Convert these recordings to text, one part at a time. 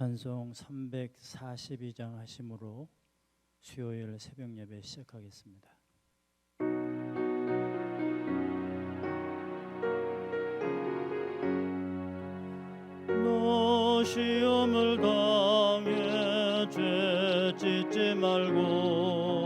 찬송 342장 하심으로 수요일 새벽 예배 시작하겠습니다. 너 시험을 당해 죄 짓지 말고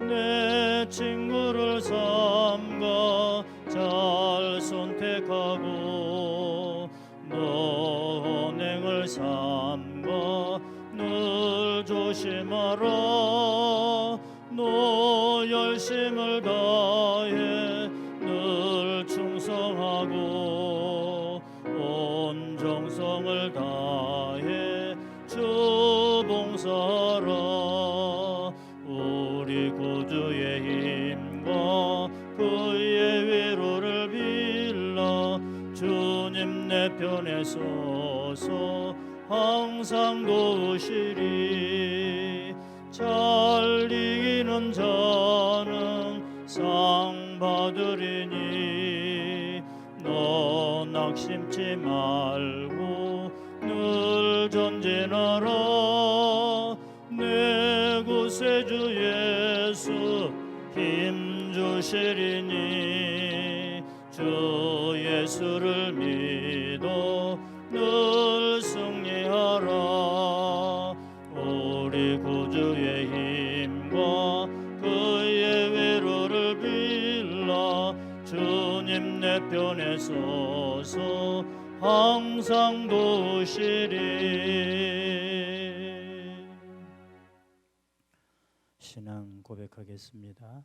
내 친구를 삼가 잘 선택하고 너 언행을 삼가 늘 조심하라. 너 열심을 다 주님 내 편에 서서 항상 도우시리. 잘 이기는 자는 상 받으리니 너 낙심치 말고 늘 전진하라. 내 구세주 예수 힘 주시리니. 주 예수를 믿어 늘 승리하라. 우리 구주의 힘과 그의 위로를 빌라. 주님 내 편에 서서 항상 도시리. 신앙 고백하겠습니다.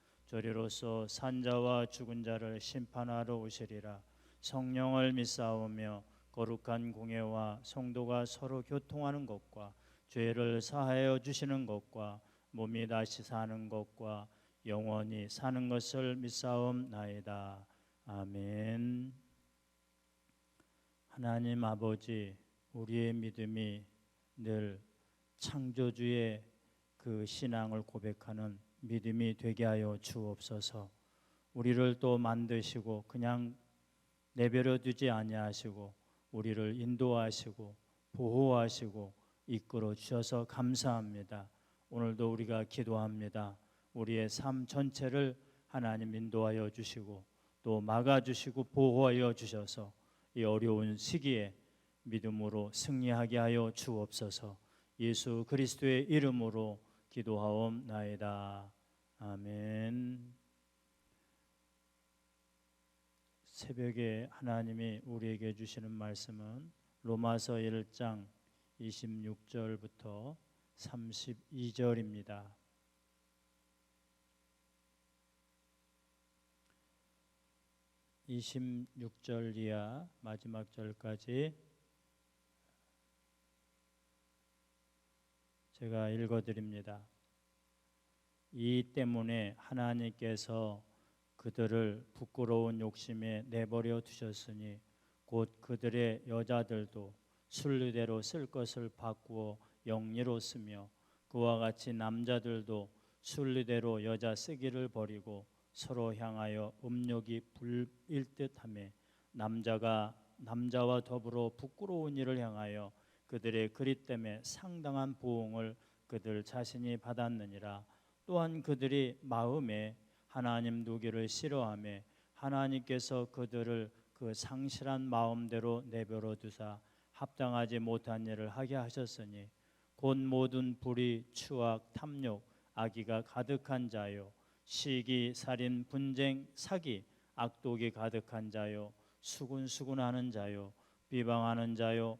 조리로서 산자와 죽은 자를 심판하러 오시리라 성령을 믿사오며 거룩한 공예와 성도가 서로 교통하는 것과 죄를 사하여 주시는 것과 몸이 다시 사는 것과 영원히 사는 것을 믿사옵나이다. 아멘. 하나님 아버지, 우리의 믿음이 늘 창조주의 그 신앙을 고백하는 믿음이 되게 하여 주옵소서. 우리를 또 만드시고 그냥 내버려 두지 아니하시고 우리를 인도하시고 보호하시고 이끌어 주셔서 감사합니다. 오늘도 우리가 기도합니다. 우리의 삶 전체를 하나님 인도하여 주시고 또 막아 주시고 보호하여 주셔서 이 어려운 시기에 믿음으로 승리하게 하여 주옵소서. 예수 그리스도의 이름으로 기도하옵나이다. 아멘. 새벽에 하나님이 우리에게 주시는 말씀은 로마서 1장 26절부터 32절입니다. 26절 이하 마지막 절까지 제가 읽어 드립니다. 이 때문에 하나님께서 그들을 부끄러운 욕심에 내버려 두셨으니 곧 그들의 여자들도 순리대로 쓸 것을 바꾸어 영리로 쓰며 그와 같이 남자들도 순리대로 여자 쓰기를 버리고 서로 향하여 음욕이 불일 듯하며 남자가 남자와 더불어 부끄러운 일을 향하여 그들의 그리 때문에 상당한 보응을 그들 자신이 받았느니라. 또한 그들이 마음에 하나님 누기를 싫어하며 하나님께서 그들을 그 상실한 마음대로 내버려 두사 합당하지 못한 일을 하게 하셨으니 곧 모든 불의 추악 탐욕 악의가 가득한 자요. 시기 살인 분쟁 사기 악독이 가득한 자요. 수군수군하는 자요. 비방하는 자요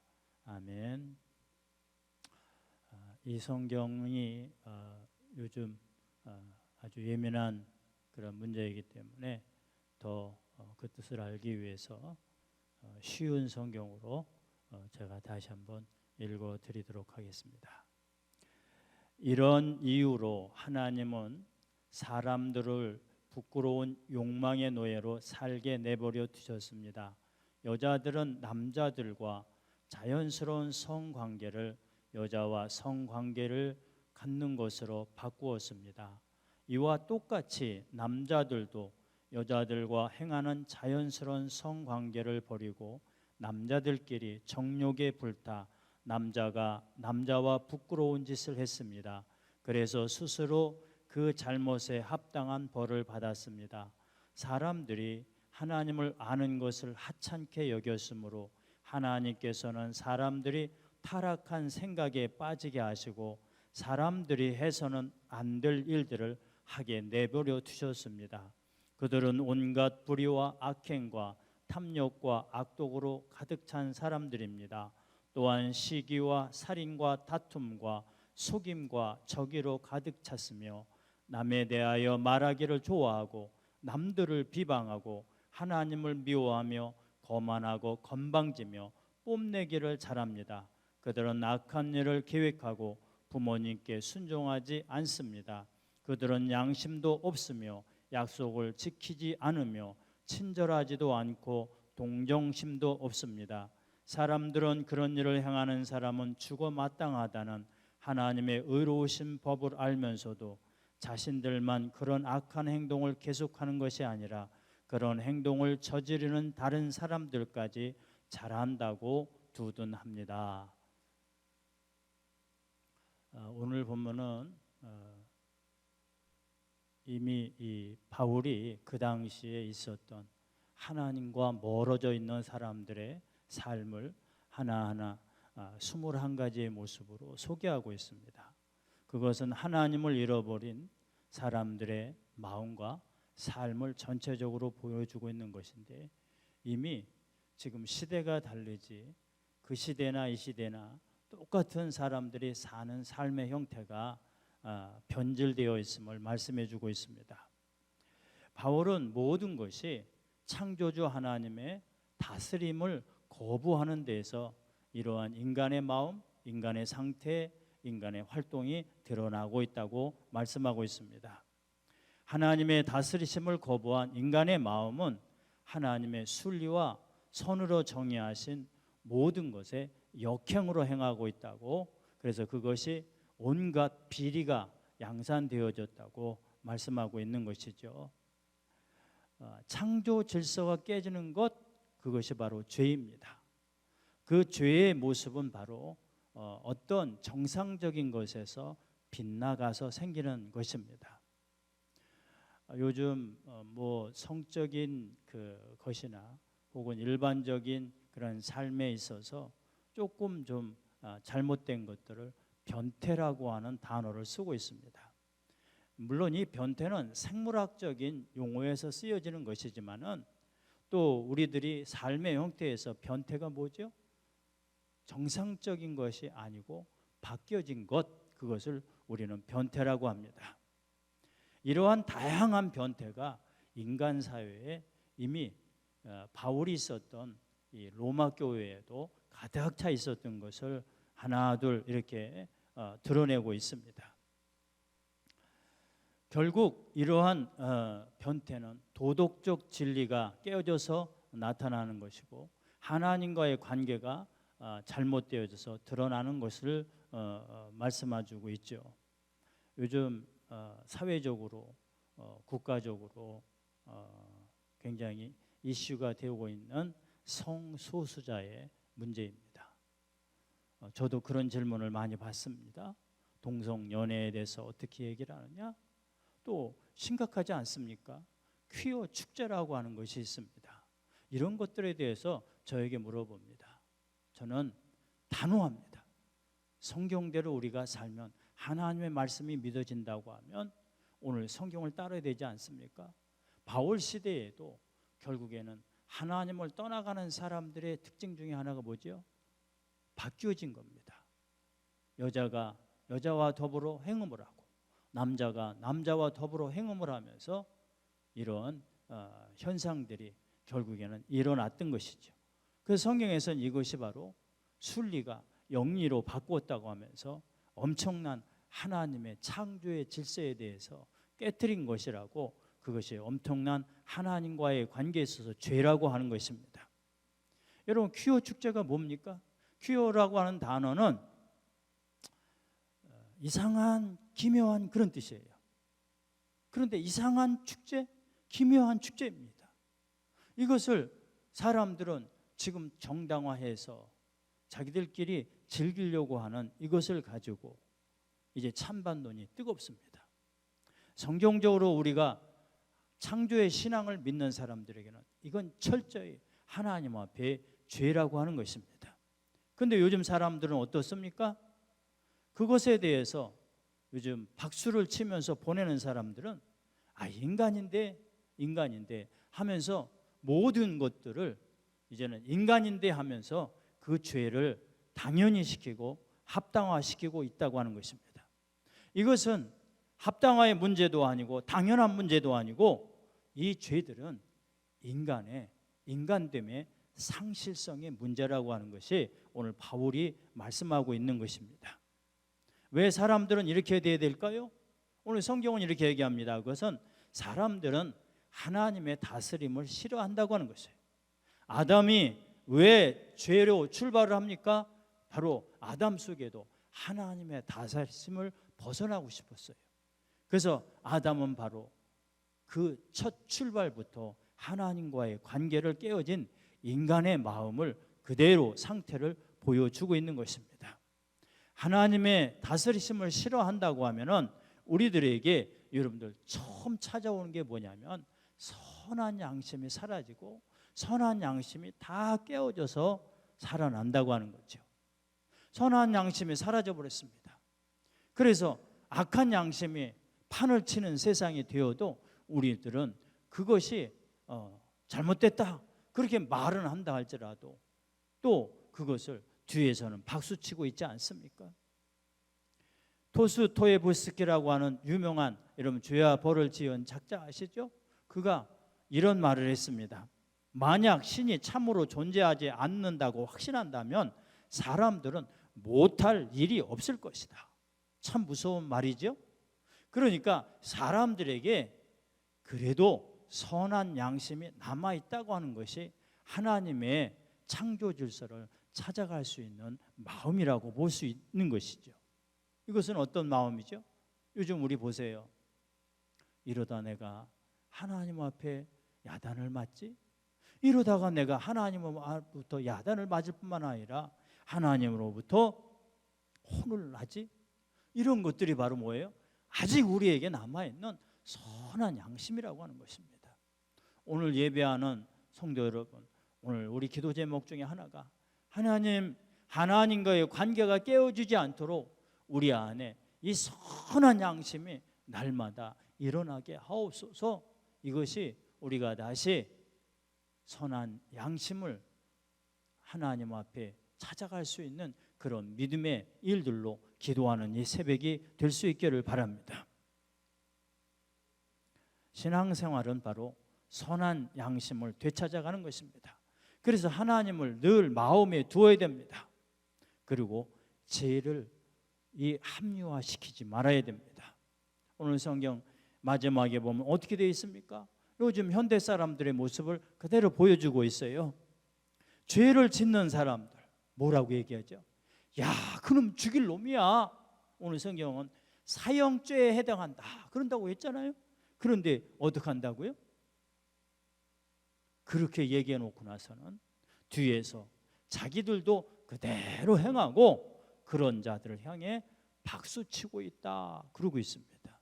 아멘. 아, 이 성경이 어, 요즘 어, 아주 예민한 그런 문제이기 때문에 더 그 뜻을 알기 위해서 어, 쉬운 성경으로 제가 다시 한번 읽어 드리도록 하겠습니다. 이런 이유로 하나님은 사람들을 부끄러운 욕망의 노예로 살게 내버려 두셨습니다. 여자들은 남자들과 자연스러운 성관계를 여자와 성관계를 갖는 것으로 바꾸었습니다. 이와 똑같이 남자들도 여자들과 행하는 자연스러운 성관계를 버리고 남자들끼리 정욕에 불타 남자가 남자와 부끄러운 짓을 했습니다. 그래서 스스로 그 잘못에 합당한 벌을 받았습니다. 사람들이 하나님을 아는 것을 하찮게 여겼으므로 하나님께서는 사람들이 타락한 생각에 빠지게 하시고 사람들이 해서는 안 될 일들을 하게 내버려 두셨습니다. 그들은 온갖 불의와 악행과 탐욕과 악독으로 가득 찬 사람들입니다. 또한 시기와 살인과 다툼과 속임과 저기로 가득 찼으며 남에 대하여 말하기를 좋아하고 남들을 비방하고 하나님을 미워하며 거만하고 건방지며 뽐내기를 잘합니다. 그들은 악한 일을 계획하고 부모님께 순종하지 않습니다. 그들은 양심도 없으며 약속을 지키지 않으며 친절하지도 않고 동정심도 없습니다. 사람들은 그런 일을 행하는 사람은 죽어 마땅하다는 하나님의 의로우신 법을 알면서도 자신들만 그런 악한 행동을 계속하는 것이 아니라 그런 행동을 저지르는 다른 사람들까지 잘한다고 두둔합니다. 어, 오늘 본문은 어, 이미 이 바울이 그 당시에 있었던 하나님과 멀어져 있는 사람들의 삶을 하나하나 아, 스물한 가지의 모습으로 소개하고 있습니다. 그것은 하나님을 잃어버린 사람들의 마음과 삶을 전체적으로 보여주고 있는 것인데 이미 지금 시대가 다르지 그 시대나 이 시대나 똑같은 사람들이 사는 삶의 형태가 아, 변질되어 있음을 말씀해 주고 있습니다. 바울은 모든 것이 창조주 하나님의 다스림을 거부하는 데에서 이러한 인간의 마음, 인간의 상태, 인간의 활동이 드러나고 있다고 말씀하고 있습니다. 하나님의 다스리심을 거부한 인간의 마음은 하나님의 순리와 선으로 정의하신 모든 것에 역행으로 행하고 있다고 그래서 그것이 온갖 비리가 양산되어졌다고 말씀하고 있는 것이죠. 어, 창조 질서가 깨지는 것 그것이 바로 죄입니다. 그 죄의 모습은 바로 어, 어떤 정상적인 것에서 빗나가서 생기는 것입니다. 어, 요즘 뭐 성적인 그 것이나 혹은 일반적인 그런 삶에 있어서 조금 좀 잘못된 것들을 변태라고 하는 단어를 쓰고 있습니다. 물론 이 변태는 생물학적인 용어에서 쓰여지는 것이지만은 또 우리들이 삶의 형태에서 변태가 뭐죠? 정상적인 것이 아니고 바뀌어진 것 그것을 우리는 변태라고 합니다. 이러한 다양한 변태가 인간 사회에 이미 어, 바울이 있었던 이 로마 교회에도 가득 차 있었던 것을 하나 둘 이렇게 어, 드러내고 있습니다. 결국 이러한 어, 변태는 도덕적 진리가 깨어져서 나타나는 것이고 하나님과의 관계가 어, 잘못되어져서 드러나는 것을 말씀해주고 있죠. 요즘 어, 사회적으로 어, 국가적으로 어, 굉장히 이슈가 되고 있는 성소수자의 문제입니다. 어, 저도 그런 질문을 많이 받습니다. 동성 연애에 대해서 어떻게 얘기를 하느냐? 또 심각하지 않습니까? 퀴어 축제라고 하는 것이 있습니다. 이런 것들에 대해서 저에게 물어봅니다. 저는 단호합니다. 성경대로 우리가 살면 하나님의 말씀이 믿어진다고 하면 오늘 성경을 따라야 되지 않습니까? 바울 시대에도 결국에는 하나님을 떠나가는 사람들의 특징 중에 하나가 뭐죠? 바뀌어진 겁니다. 여자가 여자와 더불어 행음을 하고 남자가 남자와 더불어 행음을 하면서 이런 어, 현상들이 결국에는 일어났던 것이죠. 그 성경에서는 이것이 바로 순리가 영리로 바꾸었다고 하면서 엄청난 하나님의 창조의 질서에 대해서 깨뜨린 것이라고 그것이 엄청난 하나님과의 관계에 있어서 죄라고 하는 것입니다. 여러분 퀴어 축제가 뭡니까? 퀴어라고 하는 단어는 어, 이상한 기묘한 그런 뜻이에요. 그런데 이상한 축제, 기묘한 축제입니다. 이것을 사람들은 지금 정당화해서 자기들끼리 즐기려고 하는 이것을 가지고 이제 찬반론이 뜨겁습니다. 성경적으로 우리가 창조의 신앙을 믿는 사람들에게는 이건 철저히 하나님 앞에 죄라고 하는 것입니다. 근데 요즘 사람들은 어떻습니까? 그것에 대해서 요즘 박수를 치면서 보내는 사람들은 아 인간인데 인간인데 하면서 모든 것들을 이제는 인간인데 하면서 그 죄를 당연히 시키고 합당화시키고 있다고 하는 것입니다. 이것은 합당화의 문제도 아니고 당연한 문제도 아니고 이 죄들은 인간의 인간됨의 상실성의 문제라고 하는 것이 오늘 바울이 말씀하고 있는 것입니다. 왜 사람들은 이렇게 돼야 될까요? 오늘 성경은 이렇게 얘기합니다. 그것은 사람들은 하나님의 다스림을 싫어한다고 하는 것이에요. 아담이 왜 죄로 출발을 합니까? 바로 아담 속에도 하나님의 다스림을 벗어나고 싶었어요. 그래서 아담은 바로 그 첫 출발부터 하나님과의 관계를 깨어진 인간의 마음을 그대로 상태를 보여주고 있는 것입니다. 하나님의 다스리심을 싫어한다고 하면은 우리들에게 여러분들 처음 찾아오는 게 뭐냐면 선한 양심이 사라지고 선한 양심이 다 깨어져서 살아난다고 하는 거죠. 선한 양심이 사라져 버렸습니다. 그래서 악한 양심이 판을 치는 세상이 되어도 우리들은 그것이 어, 잘못됐다 그렇게 말은 한다 할지라도 또 그것을 뒤에서는 박수치고 있지 않습니까? 토스토예부스키라고 하는 유명한 여러분 죄와 벌을 지은 작자 아시죠? 그가 이런 말을 했습니다. 만약 신이 참으로 존재하지 않는다고 확신한다면 사람들은 못할 일이 없을 것이다. 참 무서운 말이죠. 그러니까 사람들에게 그래도 선한 양심이 남아 있다고 하는 것이 하나님의 창조 질서를 찾아갈 수 있는 마음이라고 볼 수 있는 것이죠. 이것은 어떤 마음이죠? 요즘 우리 보세요. 이러다 내가 하나님 앞에 야단을 맞지? 이러다가 내가 하나님으로부터 야단을 맞을 뿐만 아니라 하나님으로부터 혼을 나지? 이런 것들이 바로 뭐예요? 아직 우리에게 남아있는 선한 양심이라고 하는 것입니다. 오늘 예배하는 성도 여러분, 오늘 우리 기도 제목 중에 하나가 하나님, 하나님과의 관계가 깨어지지 않도록 우리 안에 이 선한 양심이 날마다 일어나게 하옵소서 이것이 우리가 다시 선한 양심을 하나님 앞에 찾아갈 수 있는 그런 믿음의 일들로 기도하는 이 새벽이 될 수 있기를 바랍니다. 신앙생활은 바로 선한 양심을 되찾아가는 것입니다. 그래서 하나님을 늘 마음에 두어야 됩니다. 그리고 죄를 이 합리화시키지 말아야 됩니다. 오늘 성경 마지막에 보면 어떻게 되어 있습니까? 요즘 현대 사람들의 모습을 그대로 보여주고 있어요. 죄를 짓는 사람들 뭐라고 얘기하죠? 야, 그놈 죽일 놈이야. 오늘 성경은 사형죄에 해당한다. 그런다고 했잖아요. 그런데 어떻게 한다고요? 그렇게 얘기해 놓고 나서는 뒤에서 자기들도 그대로 행하고 그런 자들을 향해 박수 치고 있다. 그러고 있습니다.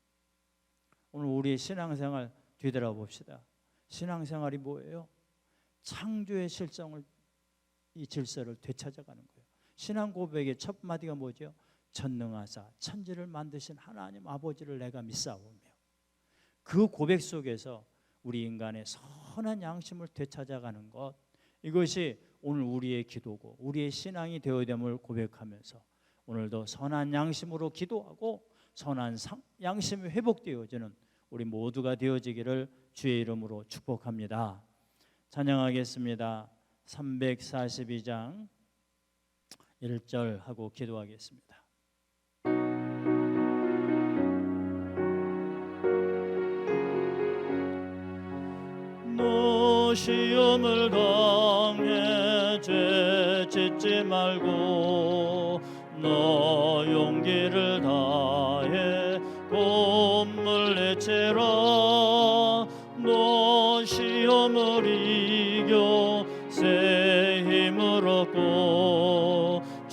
오늘 우리의 신앙생활 되돌아봅시다. 신앙생활이 뭐예요? 창조의 실정을 이 질서를 되찾아가는 거예요. 신앙 고백의 첫 마디가 뭐죠? 전능하사 천지를 만드신 하나님 아버지를 내가 믿사오며 그 고백 속에서 우리 인간의 선한 양심을 되찾아가는 것 이것이 오늘 우리의 기도고 우리의 신앙이 되어야 됨을 고백하면서 오늘도 선한 양심으로 기도하고 선한 상, 양심이 회복되어지는 우리 모두가 되어지기를 주의 이름으로 축복합니다. 찬양하겠습니다. 342장 1절 하고 기도하겠습니다. 너 시험을 당해 죄 짓지 말고 너 용기를 다해 곰물 내체라 너 시험을 이겨 새 힘을 얻고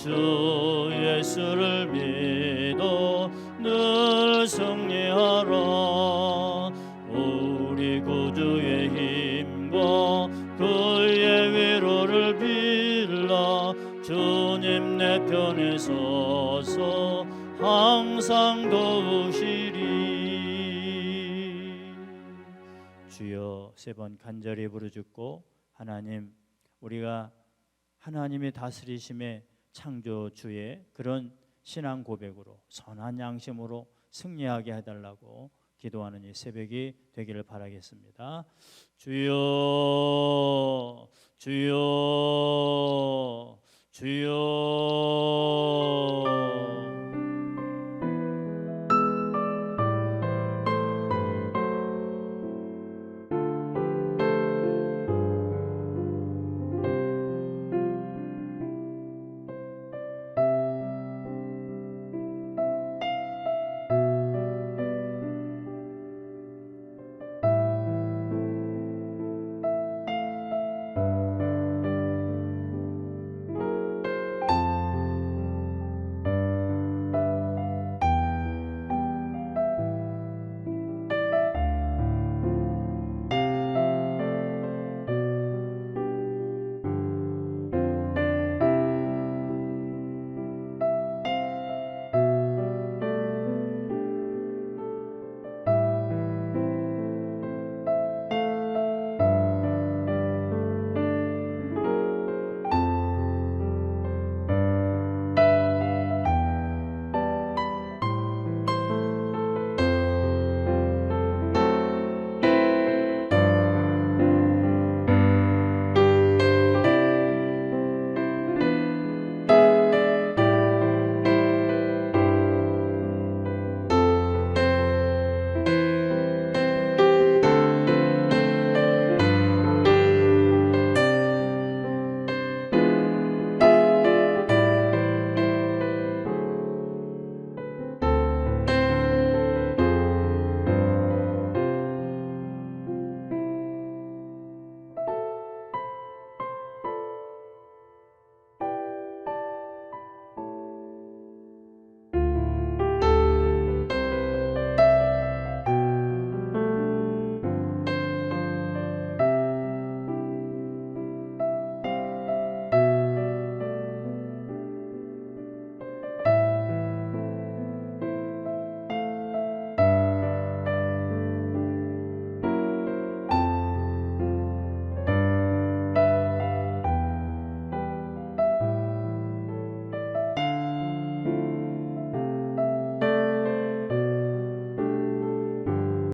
주 예수를 믿어 늘 승리하라 우리 구주의 힘과 그의 위로를 빌라 주님 내 편에 서서 항상 도우시리. 주여 세 번 간절히 부르짖고 하나님 우리가 하나님의 다스리심의 창조주의 그런 신앙 고백으로 선한 양심으로 승리하게 해달라고 기도하는 이 새벽이 되기를 바라겠습니다. 주여, 주여, 주여.